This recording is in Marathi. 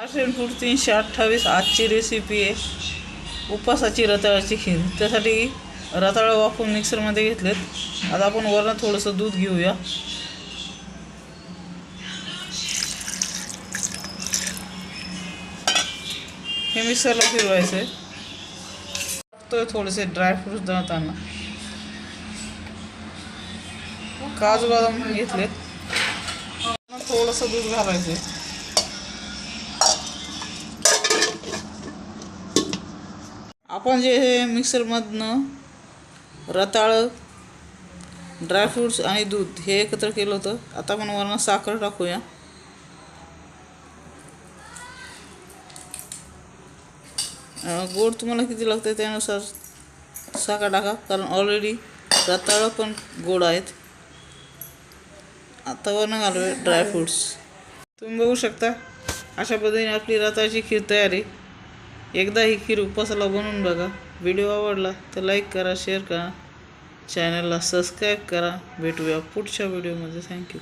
आर्शन तीनशे अठ्ठावीस आजची रेसिपी आहे. उपासाची रताळाची खीर. त्यासाठी रताळं वापरून मिक्सरमध्ये घेतलेत. आता आपण वरण थोडंसं दूध घेऊया. हे मिक्सरला फिरवायचं आहे टाकतोय थोडेसे ड्रायफ्रूट्स दळताना. काजू बदाम घेतलेत. थोडंसं दूध घालायचं आहे आपण जे हे मिक्सरमधनं रताळं ड्रायफ्रूट्स आणि दूध हे एकत्र केलं होतं आता आपण वरनं साखर टाकूया. गोड तुम्हाला किती लागतं त्यानुसार साखर टाका कारण ऑलरेडी रताळं पण गोड आहेत. आता वरनं घालूया ड्रायफ्रूट्स तुम्ही बघू शकता अशा पद्धतीने आपली रताळची खीर तयार आहे. एकदा ही खीर उपासाला बनवून बघा. व्हिडिओ आवडला तर लाईक करा शेअर करा. चॅनलला सबस्क्राईब करा. भेटूया पुढच्या व्हिडिओमध्ये थँक्यू